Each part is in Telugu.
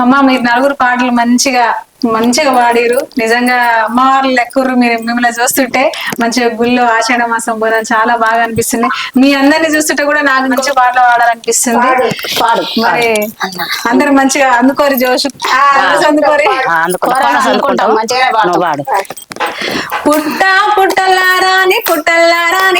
అమ్మ మీరు నలుగురు పాటలు మంచిగా మంచిగా పాడిరు నిజంగా అమ్మవారు లెక్కరు మీరు మిమ్మల్ని చూస్తుంటే మంచిగా గుళ్ళో ఆషాఢ మాసం పోయిన చాలా బాగా అనిపిస్తుంది. మీ అందరిని చూస్తుంటే కూడా నాకు మంచి పాటలు పాడాలనిపిస్తుంది. మరి అందరు మంచిగా అందుకోరి జోషు. అందుకోరి. పుట్ట పుట్టల్లారాని పుట్టల్లారాని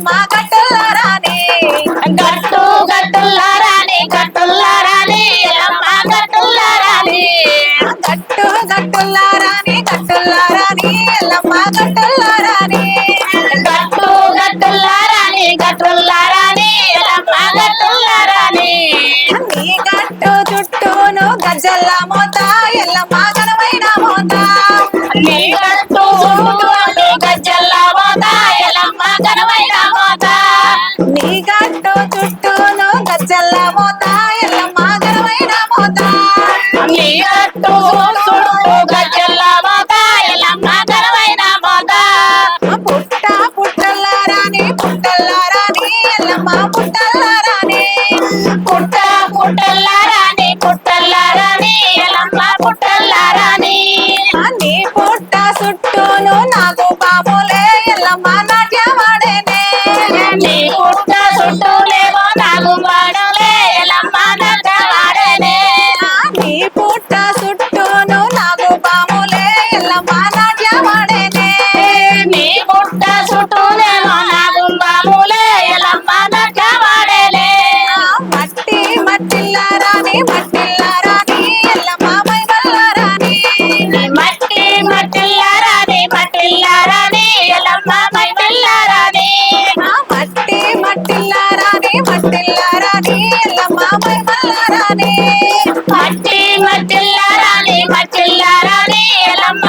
ಮಾಗಟ್ಟಲ್ಲ la en la mano మట్టి మట్టిల్లారాణి మట్టిల్లారాణి ఎలమ్మ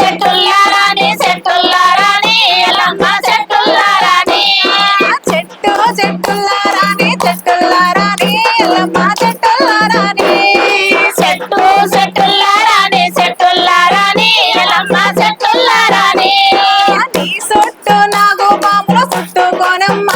చెట్టుల్లారాని చెట్టుల్లారాని ఎలమ్మ చెట్టుల్లారాని. చెట్టు చెట్టుల్లారాని చెట్టుల్లారాని ఎలమ్మ చెట్టుల్లారాని. చెట్టు చెట్టుల్లారాని చెట్టుల్లారాని ఎలమ్మ చెట్టుల్లారాని. నీ చుట్టూ నాకు పాములు చుట్టుకోనమ్మ.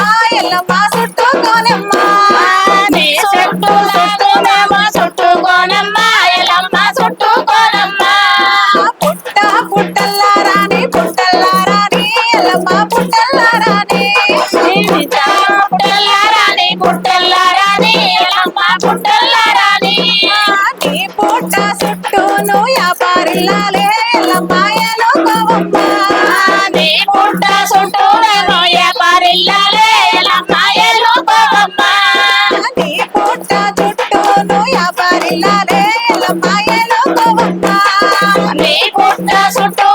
మా గుంటల్లారాని నీ పూట చుట్టూను వ్యాపారిల్లాలే ఎల్లమ్మాయలు గోవమ్మ నీ పూట చుట్టూను వ్యాపారిల్లాలే ఎల్లమ్మాయలు గోవమ్మ నీ పూట చుట్టూ